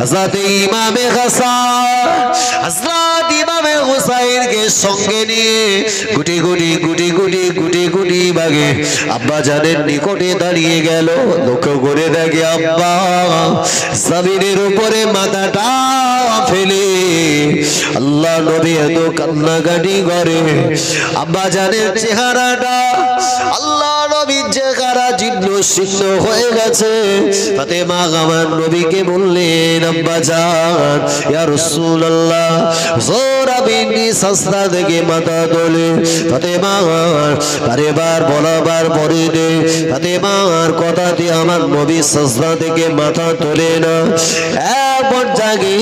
হযরত ইমামে হাসান, হযরত ইমামে হুসাইনকে সঙ্গে নিয়ে গুটি গুটি গুটি গুটি গুটি গুটি বাগে আব্বা জানের নিকটে দাঁড়িয়ে গেল। লক্ষ্য করে দেখে আব্বা সাবিনের উপরে মাথাটা ফেলে। আল্লাহ নবী এত কান্নাকাটি করে। আব্বা জানের চেহারাটা চেহারা হয়ে গেছে। ফাতেমা আমার নবীকে বললেন, আব্বা জান, ইয়া রাসূলুল্লাহ, জোরা বিনি সস্তা থেকে মাথা বলাবার পরে দে। আমার নবী সস্তা মাথা তোলে না। এমন জাগে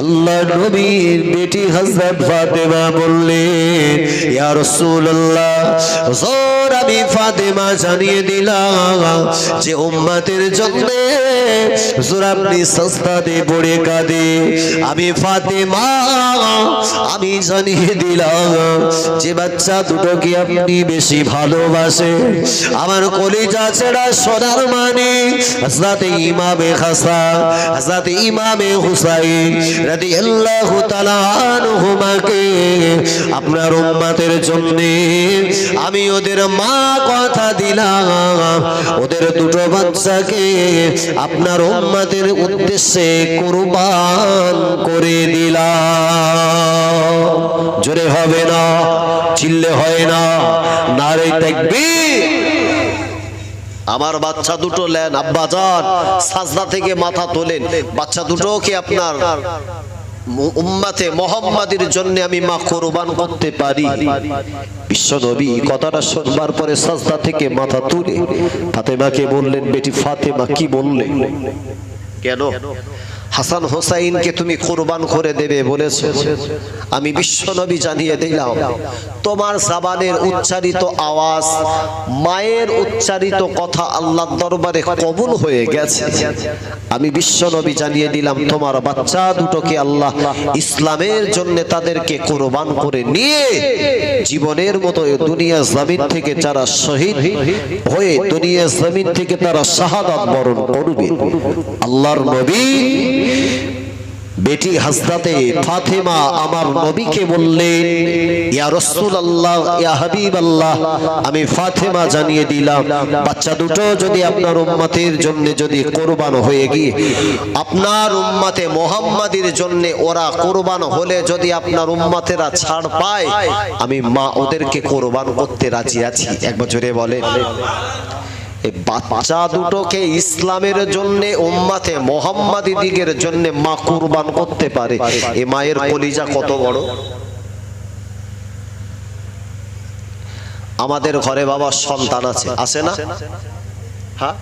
আল্লাহ নবীর বেটি হযরত ফাতেমা বললেন, ইয়া রাসূলুল্লাহ হুজুর আমি ফাতেমা জানিয়ে আমি জানিয়ে দিলাম যে বাচ্চা দুটোকে আপনি বেশি ভালোবাসে। আমার কলিজা ছেড়া সোনার মানে হযরত ইমামে হাসান, হযরত ইমামে হুসাইন রাদিয়াল্লাহু তাআলা আনহুমাকে আপনার উম্মতের জন্য আমি ওদের মা কথা দিলাম। ওদের দুটো বাচ্চাকে আপনার উম্মাতের উদ্দেশ্যে কুরবান করে দিলাম। জোরে হবে না, চিল্লে হয় না, নারে তাকবীর। আমার বাচ্চা দুটো লেন আব্বা যান, সাজদা থেকে মাথা তোলেন। বাচ্চা দুটো কি আপনার উম্মাতে মোহাম্মদের জন্য আমি মা কোরবান করতে পারি। বিশ্ব নবী কথাটা শুনবার পরে সাজদা থেকে মাথা তুলে ফাতেমাকে বললেন, বেটি ফাতেমা, কি বললেন কেন? হাসান হোসাইনকে তুমি কোরবান করে দেবে বলেছ। আমি বিশ্বনবী জানিয়ে দিলাম, তোমার জাবানের উচ্চারিত আওয়াজ, মায়ের উচ্চারিত কথা আল্লাহর দরবারে কবুল হয়ে গেছে। আমি বিশ্বনবী জানিয়ে দিলাম, তোমার বাচ্চা দুটোকে আল্লাহ ইসলামের জন্য তাদেরকে কোরবান করে নিয়ে জীবনের মতো দুনিয়া জমিন থেকে যারা শহীদ হয়ে দুনিয়া জমিন থেকে তারা শাহাদাত বরণ করবে। আল্লাহর নবী বেটি হাসদাতে ফাতেমা আমার নবীকে বললেন, ইয়া রাসূলুল্লাহ, ইয়া হাবিবাল্লাহ। আমি ফাতেমা জানিয়ে দিলাম, বাচ্চা দুটো যদি আপনার উম্মতের জন্য যদি কোরবান হয়ে গিয়ে, আপনার উম্মতে মোহাম্মদের জন্য ওরা কোরবান হলে যদি আপনার উম্মতেরা ছাড় পায়, আমি মা ওদেরকে কোরবান করতে রাজি আছি। এক বছরে বলেন। বাচ্চা দুটোকে ইসলামের জন্য, উম্মাতে মোহাম্মদী দিগের জন্য মা কুরবান করতে পারে। এ মায়ের কলিজা কত বড়? আমাদের ঘরে বাবা সন্তান আছে। আছে না? হ্যাঁ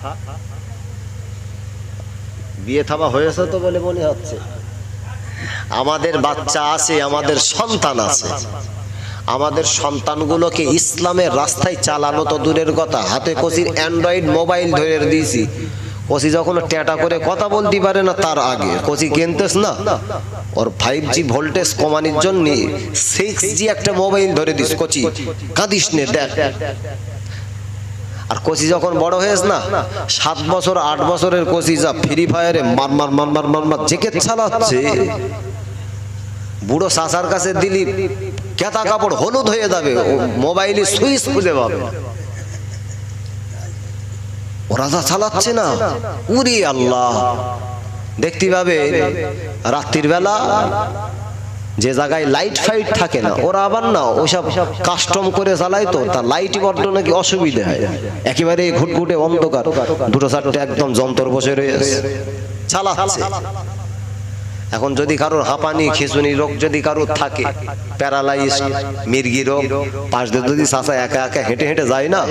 বিয়ে থাবা হয়েছে তো বলে মনে হচ্ছে। আমাদের বাচ্চা আছে, আমাদের সন্তান আছে। আমাদের সন্তানগুলোকে ইসলামের রাস্তায় চালানো তো দূরের কথা। হাতে কচির অ্যান্ড্রয়েড মোবাইল ধরে দিয়েছি। কচি যখন ট্যাটা করে কথা বলতে পারে না, তার আগে। কচি কিনতেস না? ওর ফাইভ জি ভোল্টেজ কমানোর জন্য সিক্স জি একটা মোবাইল ধরে দিস, কচি। কাঁদিস নে, দেখ। আর কোচি যখন বড় হয়েছ না, সাত বছর, আট বছরের কোচি যা ফ্রি ফায়ারে মার মার মার মার মার মার জেকে চালাচ্ছে। বুড়ো সাসার কাছে দিলি কেতা কাপড় হলুদ হয়ে যাবে মোবাইলে সুইচ খুঁজে পাবে। ওরা যা চালাচ্ছে না। উরি আল্লাহ। দেখতে পাবে, রাত্রির বেলা যে জায়গায় লাইট ফাইট থাকে না, ওরা আবার না ওইসব কাস্টম করে চালায় তো, তার লাইট বড্ড নাকি অসুবিধা হয়। একেবারে ঘুটঘুটে অন্ধকার, দুটো চারটে একদম যন্ত্র বসে রয়েছে। চালাচ্ছে। এখন যদি কারোর হাঁপানি, খিচুনি রোগ যদি কারোর থাকে প্যারালাইজ মির্গি রোগ, পাশ দিয়ে যদি চাষা একা একা হেঁটে হেঁটে যায় না,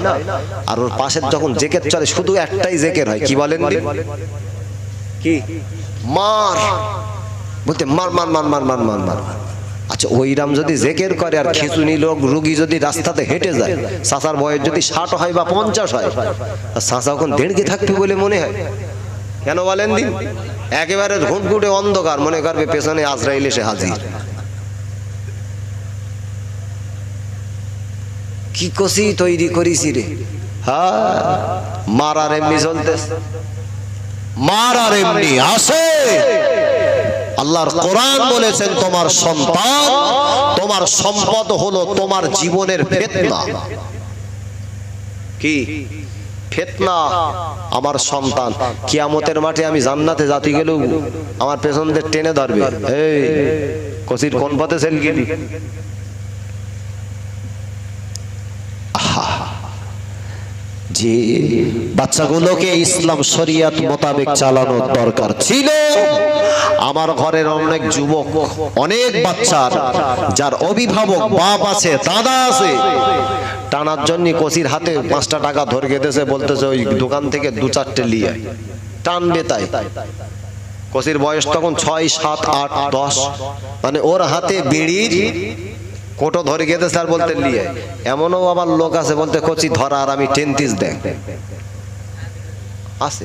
আর ওর পাশের যখন জেকের চলে, শুধু একটাই জেকের হয়, কি বলেন? কি? মার! বলতে মার মার মার মার মার মার মার। আচ্ছা ওইরাম যদি জেকের করে আর খিচুনি লোক রুগী যদি রাস্তাতে হেঁটে যায় চাষার বয়স যদি ষাট হয় বা পঞ্চাশ হয় আর চাষা ওখানে দেড়কে থাকবে বলে মনে হয়। কেন বলেন দিন একেবারে ঘুটঘুটে অন্ধকার, মনে করবে পেছনে আজরাইল এসে হাজির। কি কষি তৈরি করিস রে? হ্যাঁ মারার এমনি চলতেছে। মারার এমনি আসে আল্লাহর কোরআন বলেছেন, তোমার সন্তান, তোমার সম্পদ হলো তোমার জীবনের ফেতনা। কি? ফেতনা আমার সন্তান। কিয়ামতের মাঠে আমি জান্নাতে জাতি গেলেও আমার পেছনদের টেনে ধরবে। এই কচির কোন পথে সেল গেলি? বাচ্চাগুলোকে ইসলাম শরিয়াত মোতাবেক চালানোর দরকার ছিল আমার ঘরের অনেক যুবক, অনেক বাচ্চার, যার অভিভাবক বাপ আছে, দাদা আছে। টানার জন্য কচির হাতে পাঁচটা টাকা ধরে গেতেছে বলতেছে, ওই দোকান থেকে দু চারটে লিয়ে টানবে তাই। কচির বয়স তখন ছয়, সাত, আট, দশ। মানে ওর হাতে বিড়ির কোটো ধরে গেতে আর বলতে লিয়ে এমনও আবার লোক আছে বলতে, কচি ধরা আর আমি টেন্টিস দেখ। আছে।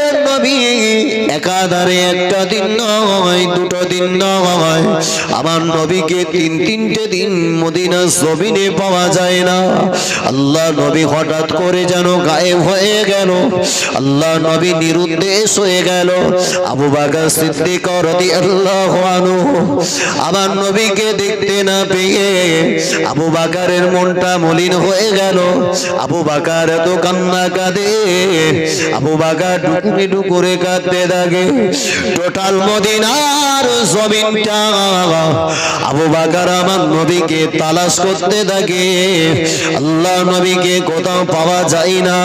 নবী একাধারে একটা দিন নয়, দুটো দিন নয়। আমার নবীকে তিন, তিনটে দিন মদিনা জমিনে পাওয়া যায় না। আল্লাহ নবী হঠাৎ করে যেন গায়েব হয়ে গেল। আল্লাহ নবী নিরুদ্দেশ হয়ে গেল। আবু বাকর সিদ্দিক রাদিয়াল্লাহু আনহু আমার নবীকে দেখতে না পেয়ে আবু বাকারের মনটা মলিন হয়ে গেল। আবু বাকার এত কান্না কাঁদে। আবু বাকার ডুকুরি ডুকুরে কাঁদতে থাকে। টোটাল মদিনার জমিনটা আবু বাকার আমার নবীকে তালাশ করতে থাকে। আল্লাহ নবীকে কোথাও পাওয়া যায় না।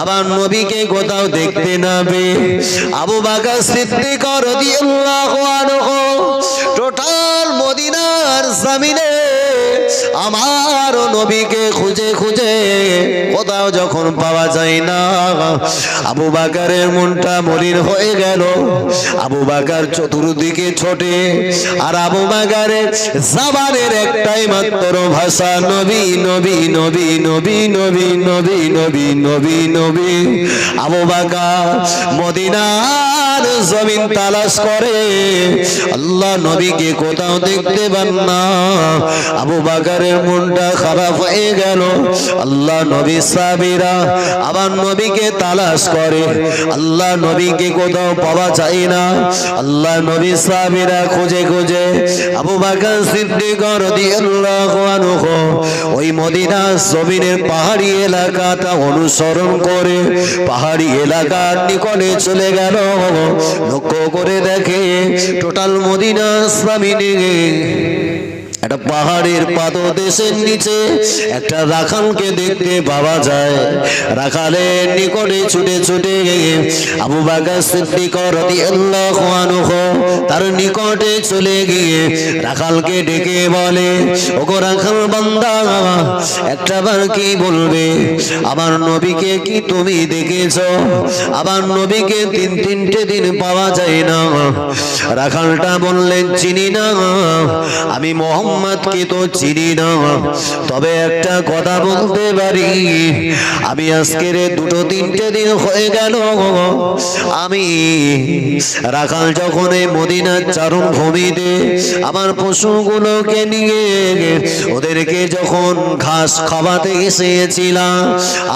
আবার নবীকে কোথাও দেখতে না পেয়ে আবু বাকার সিদ্দিক রাদিয়াল্লাহু আনহু টোটাল মদিনার জমিনে আমার নবীকে খুঁজে খুঁজে কোথাও যখন পাওয়া যায় না। আবু বাকারের মনটা মলিন হয়ে গেল। আবু বাকার চতুর্দিকে ছোটে আর আবু বাকারের জাবানের একটাই মাত্র ভাষা, নবী নবী নবী নবী নবী নবী নবী নবী নবী। আবু বাকার মদিনার জমিন তালাশ করে, আল্লাহ নবীকে কোথাও দেখতে পান না। আবু বাকারের মনটা খারাপ হয়ে গেল। আল্লাহ নবী সাবিরা আবার নবীকে তালাশ করে। আল্লাহ নবীকে কোথাও পাওয়া যায় না। আল্লাহ নবী সাবিরা খুঁজে খুঁজে আবু বাকার সিদ্দিক ওই মদিনা জমিনের পাহাড়ি এলাকাটা অনুসরণ করে পাহাড়ি এলাকার নিকটে চলে গেল। লক্ষ্য করে দেখে টোটাল মদিনা জমিনে একটা পাহাড়ের পাদদেশের নিচে একটা রাখালকে দেখতে পাওয়া যায়। রাখালের নিকটে ছুটে ছুটে আবু বাকার তার নিকটে চলে গিয়ে রাখালকে ডেকে বলে, ওগো রাখাল বান্দা, একটা বার কি বলবে? আমার নবীকে কি তুমি দেখেছ? আমার নবীকে তিন তিনটে দিন পাওয়া যায় না। রাখালটা বললেন, চিনি না, আমি মোহাম্মদকে তো চিনি না তবে একটা কথা বলতে পারি। আমি আজকের দুটো তিনটে দিন হয়ে গেল। আমি রাখাল যখন এই মদিনার চারণ ভূমিতে আমার পশুগুলোকে নিয়ে ওদেরকে যখন ঘাস খাওয়াতে এসেছিলাম,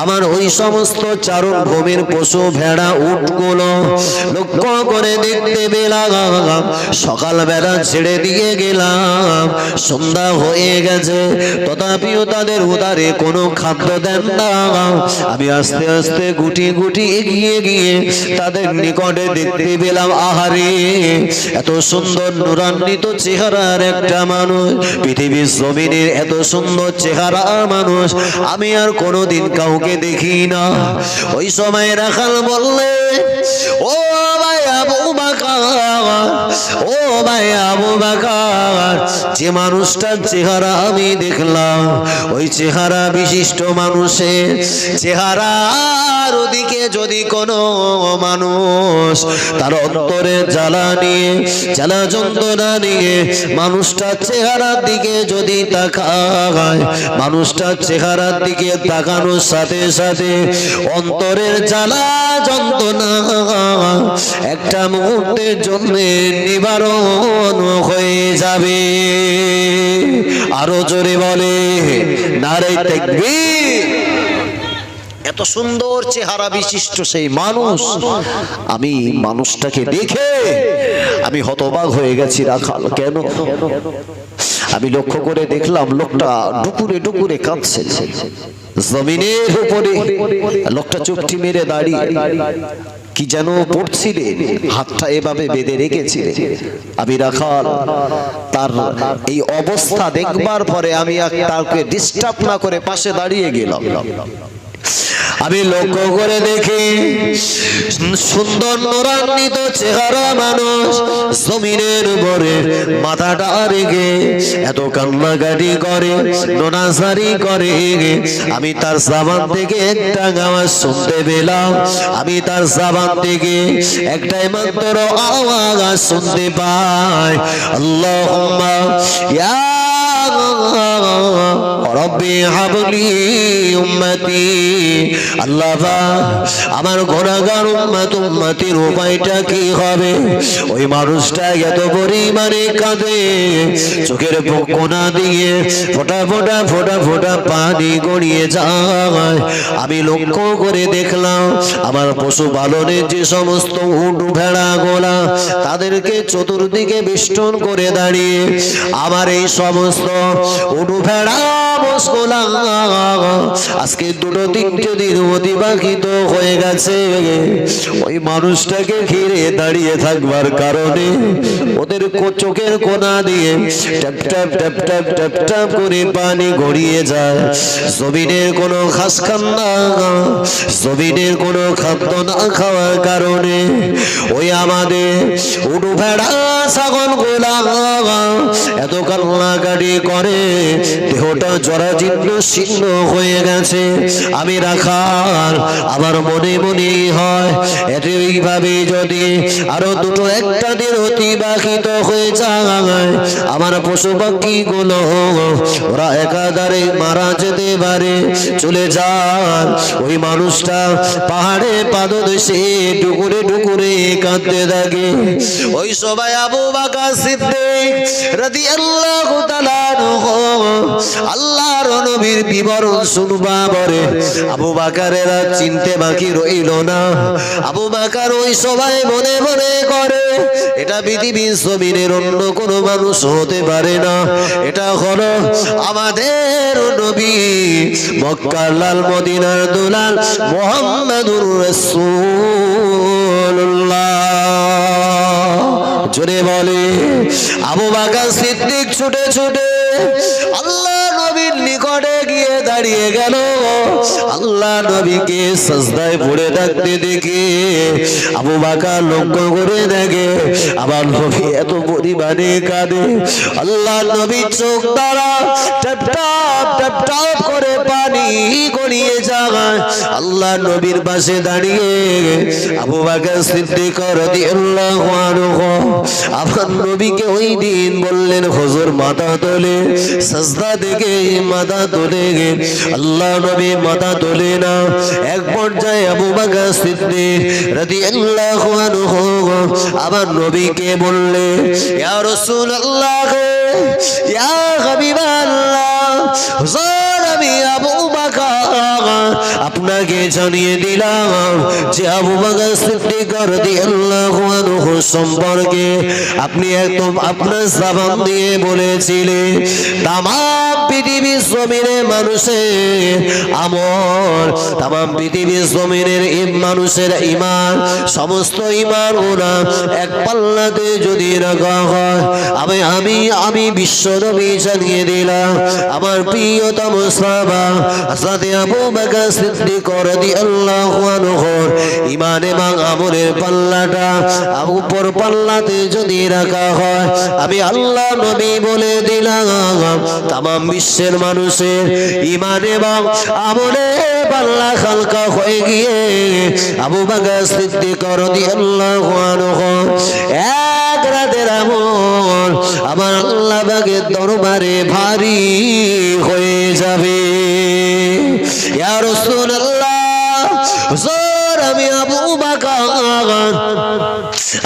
আমার ওই সমস্ত চারণ ভূমির পশু ভেড়া, উটগুলো লক্ষ্য করে দেখতে পেলাম। সকালবেলা ছেড়ে দিয়ে গেলাম। সন্ধ্যা হয়ে গেছে। তথাপিও তাদের উদারে কোনো খাদ্য দেন না। আমি আস্তে আস্তে গুটি গুটি এগিয়ে গিয়ে তাদের নিকটে দেখতে পেলাম, আহারে! এত সুন্দর নুরান্বিত চেহারার একটা মানুষ, পৃথিবীর জমিনের এত সুন্দর চেহারা মানুষ, আমি আর কোনোদিন কাউকে দেখি না। ওই সময় রাখাল বললে, ও ভাই আবু বাকার ও ভাই আবু বাকার, যে মানুষটার চেহারা আমি দেখলাম, ওই চেহারা বিশিষ্ট মানুষের চেহারার ওদিকে যদি কোনো মানুষ তার অন্তরে জ্বালা নিয়ে, জ্বালা যন্ত্রণা নিয়ে মানুষটার চেহারার দিকে যদি তাকায়, মানুষটার চেহারার দিকে তাকানোর সাথে সাথে অন্তরের জ্বালা যন্ত্রণা দিনের জন্য নিবারণ হয়ে যাবে। আরও জোরে বলে, নারে তাকবীর। এত সুন্দর চেহারা বিশিষ্ট সেই মানুষ। আমি মানুষটাকে দেখে আমি হতবাক হয়ে গেছি, রাখাল, কেন? আমি লক্ষ্য করে দেখলাম লোকটা ডুকুরে ডুকুরে কাঁদছে। জমিনের উপরে লোকটা চুপটি মেরে দাঁড়িয়ে কি যেন পড়ছিলেন, হাতটা এভাবে বেঁধে রেখেছিলেন। আমি রাখাল তার এই অবস্থা দেখবার পরে আমি তাকে ডিস্টার্ব না করে পাশে দাঁড়িয়ে গেলাম। আমি লক্ষ্য করে দেখি সুন্দর নোরান্বিত চেহারা মানুষ জমিনের উপরে মাথাটা রেগে এত কান্নাকাটি করে নোনাসারি করে। আমি তার সাবান থেকে একটা আওয়াজ শুনতে পেলাম। আমি তার সাবান থেকে একটাই মাত্র আওয়াজ শুনতে পাই। আল্লাহ। রব্বি হাবলি উম্মতি। আল্লাহ আমার গোনাগার উম্মত, উম্মতির উপায়টা কি হবে? ওই মানুষটা এত পরিমাণে কাঁদে, চোখের কোনা দিয়ে ফোটা ফোটা ফোটা ফোটা পানি গড়িয়ে যায়। আমি লক্ষ্য করে দেখলাম, আমার পশু পালনের যে সমস্ত উট ভেড়া গোলা, তাদেরকে চতুর্দিকে বেষ্টন করে দাঁড়িয়ে, আমার এই সমস্ত উটু ভেড়া মোষগোলা আজকে দুটো দিন অতিবাহিত হয়ে গেছে। ওই মানুষটাকে ঘিরে দাঁড়িয়ে থাকবার কারণে ওদের চোখের কোনা দিয়ে ট্যাপ ট্যাপ ট্যাপ ট্যাপ ট্যাপ ট্যাপ করে পানি গড়িয়ে যায়। জমিনের কোনো ঘাস খান না, জমিনের কোনো খাদ্য না খাওয়ার কারণে ওই আমাদের উডু ভেড়া ছাগল গোলা এত কান্নাকাটি করে। দেহটা জরাজীর্ণ শীর্ণ হয়ে গেছে। আমি রাখার আমার মনে মনে হয়, এটা এইভাবে যদি আরও দুটো একটা দিন অতিবাহিত হয়ে যায়, আমার পশু পাখি গুলো ওরা একাধারে মারা যেতে পারে, চলে যান। ওই মানুষটা পাহাড়ে পাদদেশে টুকুরে টুকুরে কাঁদতে থাকে। ওই সবাই আবু বাকা সিদ্দিক রাদিয়াল্লাহু তাআলা আল্লাহর নবীর বিবরণ শুনবা বরে। আবু বাকারেরা চিনতে বাকি রইল না। আবু বাকার ওই সবাই মনে মনে করে, এটা পৃথিবীর জমিনের অন্য কোনো মানুষ হতে পারে না। এটা হলো আমাদের নবী মক্কার লাল মদিনার দুলাল মোহাম্মদুর জোরে বলে, আবু বাকার সিদ্দিক ছুটে ছুটে, আল্লাহ নিকটে গিয়ে দাঁড়িয়ে গেল। আল্লাহ নবীকে সজদায় পড়ে থাকতে দেখে আবু বাকা লক্ষ্য করে দেখে আবার নবী এত পরিমাণে কাঁদে। আল্লাহ নবীর চোখ দ্বারা টপ টপ টপ টপ করে পানি গড়িয়ে আল্লাহ নবীর পাশে দাঁড়িয়ে আবু বাকা সিদ্দিক রাদিয়াল্লাহু আমার নবীকে ওই দিন বললেন, হুজুর, মাথা তোলে, সাজদা থেকে মাথা তোলে আল্লাহ নবী মাথা তোলে না। এক পর্যায়ে আবু বাকা সিদ্দিক রাদিয়াল্লাহু আনহু আমার নবীকে বললে ইয়া রাসূলুল্লাহ ইয়া হাবিবাল্লাহ হুজুর আমি আবু আপনাকে জানিয়ে দিলাম যে আবু সিদ্দিক রাদিয়াল্লাহু আনহু সম্পর্কে আপনি একদম আপনার জবান দিয়ে বলেছিলেন তাম পৃথিবীর জমিনে মানুষের আমল তাম পৃথিবীর জমিনের মানুষের ইমান সমস্ত ইমান ওরা এক পাল্লাতে যদি রাখা হয়, আমি আমি আমি বিশ্ব নবী জানিয়ে দিলাম, আমার প্রিয়তম সাহাবা হযরত আবু বকর সিদ্দিক আনহু ইমান এবং আমলের পাল্লাটা উপর পাল্লাতে যদি রাখা হয়, আমি আল্লাহ নবী বলে দিলাম তাম বিশ্বের মানুষের ইমান এবং আমলের পাল্লা হালকা হয়ে গিয়ে আবু বকর সিদ্দিক এক রাতের আমল আমার আল্লাহ বাগের দরবারে ভারী হয়ে ইয়া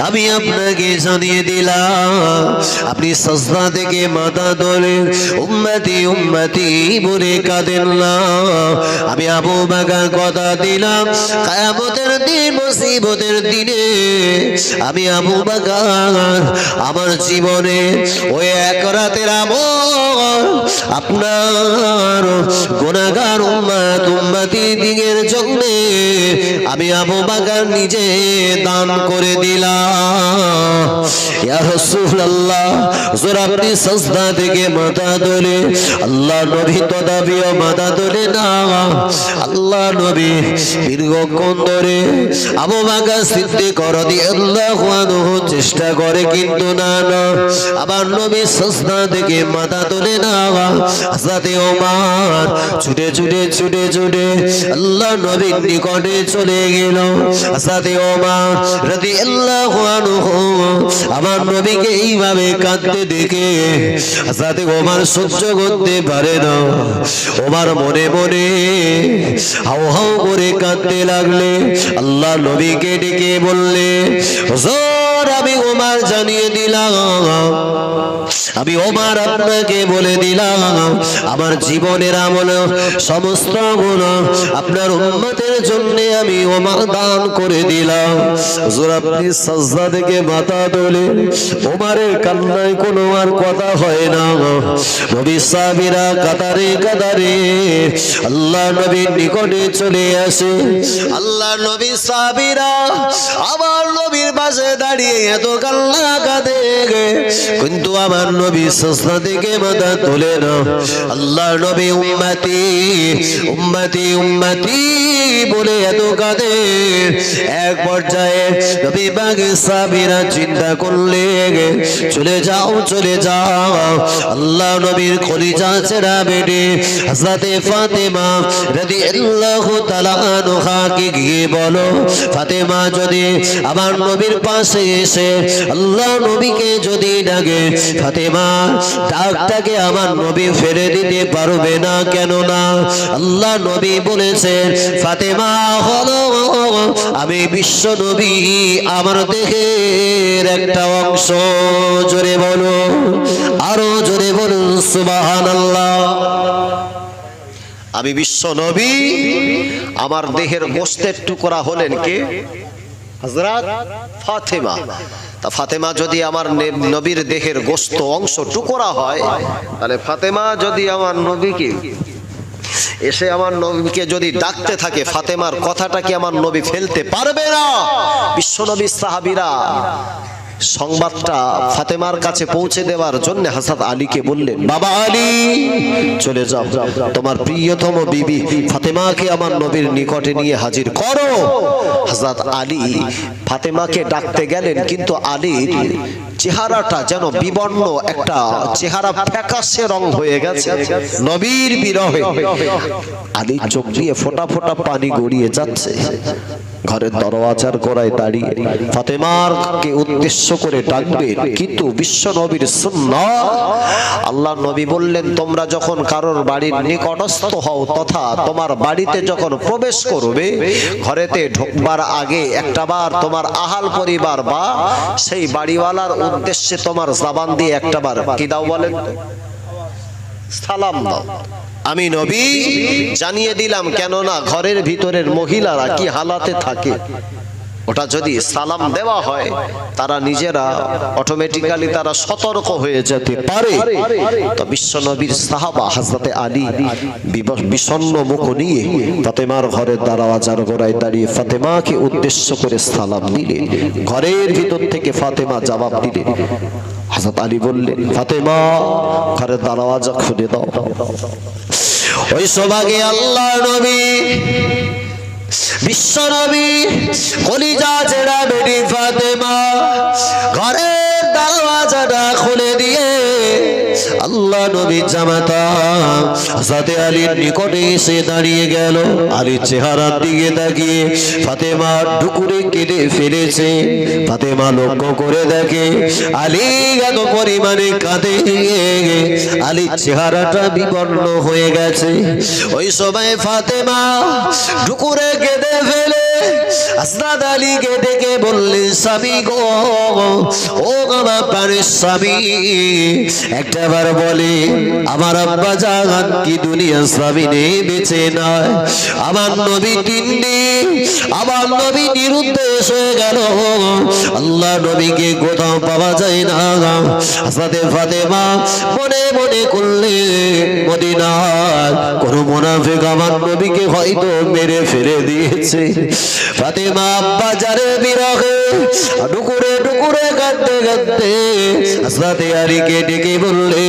আমি আপনাকে জানিয়ে দিলাম, আপনি সজদা থেকে মাথা ধরে উম্মতি উম্মতি বলে কাঁদেন না। আমি আবু বাগার কথা দিলাম, কায়ামতের দিন, মুসিবতের দিনে আমি আবু বাগার আমার জীবনে ওই এক রাতের আমল আপনার গোনাগার উম্মাত উম্মতি দিগের জন্য আমি আবু বাগার নিজে দান করে দিলাম। ইয়া রাসূলুল্লাহ সাজদা থেকে মাথা তোলে, আল্লাহ নবী তদাবিও মাথা তোলে না আল্লাহ নবী দীর্ঘক্ষণ ধরে আবু বাগার সিদ্দিক রাদিয়াল্লাহু আনহু চেষ্টা করে, কিন্তু না না। আবার নবী সাজদা থেকে মাথা তোলে না হাজরাতে ওমর ছুটে ছুটে ছুটে ছুটে আল্লাহ নবীর নিকটে চলে গেল। আসাদে ওমা রাদি আনহু আমার নবীকে এইভাবে কাঁদতে দেখে আসাদে ওমার সহ্য করতে পারে না। ওমার মনে মনে হাও হাও করে কাঁদতে লাগলে। আল্লাহ নবীকে ডেকে বললে, হুজুর আমি ওমর জানিয়ে দিলাম। আমি ওমার আপনাকে বলে দিলাম, আমার জীবনের আমল, সমস্ত গুণ আপনার উন্মতের জন্য আমি ওমার দান করে দিলাম। হুজুর, আপনি সাজদা থেকে মাথা তোলে ওমারের কান্নায় কোনো আর কথা হয় না। নবী সাহাবীরা কাতারে কাতারে আল্লাহ নবীর নিকটে চলে আসে। আল্লাহ নবী সাহাবীরা আবার নবীর পাশে দাঁড়িয়ে এত কান্না কাঁদে কিন্তু আমার নবী সস্তা মাথা তোলে না আল্লাহ নবী উম্মতি উম্মতি উম্মতি বলে এত কাঁদে। এক পর্যায়ে নবী বাগে সাবিরা চিন্তা করলে চলে যাও চলে যাও। আল্লাহ নবীর কলিজা ছেড়া বেটে হযরতে ফাতেমা রাদিয়াল্লাহু তাআলা আনহাকে গিয়ে বলো, ফাতেমা যদি আমার নবীর পাশে এসে আল্লাহ নবীকে যদি ডাকে, ফাতেমা, ডাকটাকে আমার নবী ফেরে দিতে পারবে না কেন না আল্লাহ নবী বলেছে ফাতেমা, হলো আমি বিশ্ব নবী, আমার দেহের একটা অংশ। জোরে বলো, আরও জোরে বলুন সুবহানাল্লাহ। আমি বিশ্ব নবী, আমার দেহের গোস্তের টুকরা হলেন কে? ফাতেমা। তা ফাতেমা যদি আমার নবীর দেহের গোস্ত অংশ টুকরা হয়, তাহলে ফাতেমা যদি আমার নবীকে এসে আমার নবীকে যদি ডাকতে থাকে, ফাতেমার কথাটা কি আমার নবী ফেলতে পারবে না? বিশ্ব নবী সাহাবিরা সংবাদটা ফাতেমার কাছে পৌঁছে দেওয়ার জন্য হাসাত আলীকে বললেন, বাবা আলী, চলে যাও। তোমার প্রিয়তম বিবি ফাতেমাকে আমার নবীর নিকটে নিয়ে হাজির করো। হাসাদ আলী ফাতেমাকে ডাকতে গেলেন, কিন্তু আলীর চেহারাটা যেন বিবর্ণ একটা চেহারা ফ্যাকাশে রং হয়ে গেছে, নবীর বিরহে। আলীর চোখ দিয়ে ফোঁটা ফোঁটা পানি গড়িয়ে যাচ্ছে। ঘরের দরওয়াজার গোড়ায় দাঁড়িয়ে ফাতেমারকে উদ্দেশ্য করে ডাকবেন কিন্তু বিশ্ব নবীর আল্লাহ নবী বললেন, তোমরা যখন কারোর বাড়ির নিকটস্থ হও, তথা তোমার বাড়িতে যখন প্রবেশ করবে, ঘরেতে ঢোকবার আগে একটাবার তোমার আহাল পরিবার বা সেই বাড়িওয়ালার উদ্দেশ্যে তোমার জাবান দিয়ে একটাবার কি দাও বলেন সালাম দাও। আমি নবী জানিয়ে দিলাম, কেননা ঘরের ভিতরের মহিলারা কি হালাতে থাকে? ওটা যদি সালাম দেওয়া হয়, তারা নিজেরা অটোমেটিক্যালি তারা সতর্ক হয়ে যেতে পারে। তো বিশ্ব নবীর সাহাবা হাজরতে আলী বিষণ্ণ মুখ নিয়ে ফাতেমার ঘরের দারাওয়াজার গোড়ায় দাঁড়িয়ে ফাতেমাকে উদ্দেশ্য করে সালাম দিলেন। ঘরের ভিতর থেকে ফাতেমা জবাব দিলেন। হাজরত আলী বললেন, ফাতেমা, ঘরের দারাওয়াজা খুলে দাও। ওই সবাগে আল্লাহ নবী বিশ্ব নবী কলিজা ছেড়া বেটি ফাতেমা ঘরের দরওয়াজাটা খুলে আল্লাহ নবী জামাতা। হাসাতে আলীর নিকটে এসে দাঁড়িয়ে গেল। আলীর চেহারার দিকে তাকিয়ে ফাতেমা ডুকুরে কেটে ফেলেছে। ফাতেমা লক্ষ্য করে দেখে আলী এত পরিমাণে কাঁদে। আলীর চেহারাটা বিবর্ণ হয়ে গেছে। ওই সময় ফাতেমা ডুকুরে কেঁদে ফেলে আসনাদ আলীকে ডেকে বললেন, স্বামী গো, ও আমার পারে স্বামী। একটা বার বলে, আমার আব্বা জাগান কি দুনিয়া স্বামী নেই, বেঁচে নয়। আমার নবী তিন আমার নবী নিরুদ্দেশ হয়ে গেল। আল্লাহ নবীকে কোথাও পাওয়া যায় না। হাসনাতে ফাতেমা মনে মনে করলে, মদিনার কোন মুনাফিক আমার নবীকে হয়তো মেরে ফেলে দিয়েছে। ফাতেমা যারে বিরহে ডুকুরে ডুকুরে কাঁদতে কাঁদতে হাসনাতে আলীকে ডেকে বললে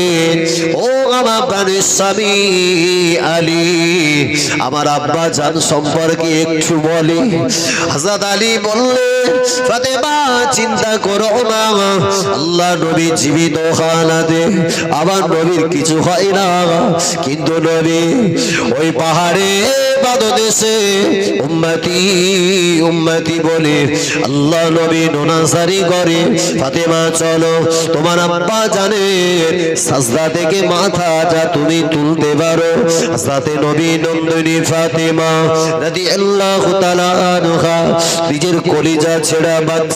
প্রাণের স্বামী আলী। আমার আব্বা জান সম্পর্কে একটু বলে। হাজাদ আলী বললে চিন্তা করো না। আল্লাহ নবী জীবিত হালাতে। আমার নবীর কিছু হয় না। কিন্তু নবী, ওই পাহাড়ে বাদদেশে উম্মতি উম্মতি বলে আল্লাহ নবী নোনাসারি করে। ফাতেমা, চলো, তোমার আব্বা জানে, সাজদা থেকে মাথাটা তুমি তুলতে পারো। সাথে নবী নন্দিনী ফাতেমা, রাদিয়াল্লাহু তাআলা আনহা, নিজের কলিজা ছেড়া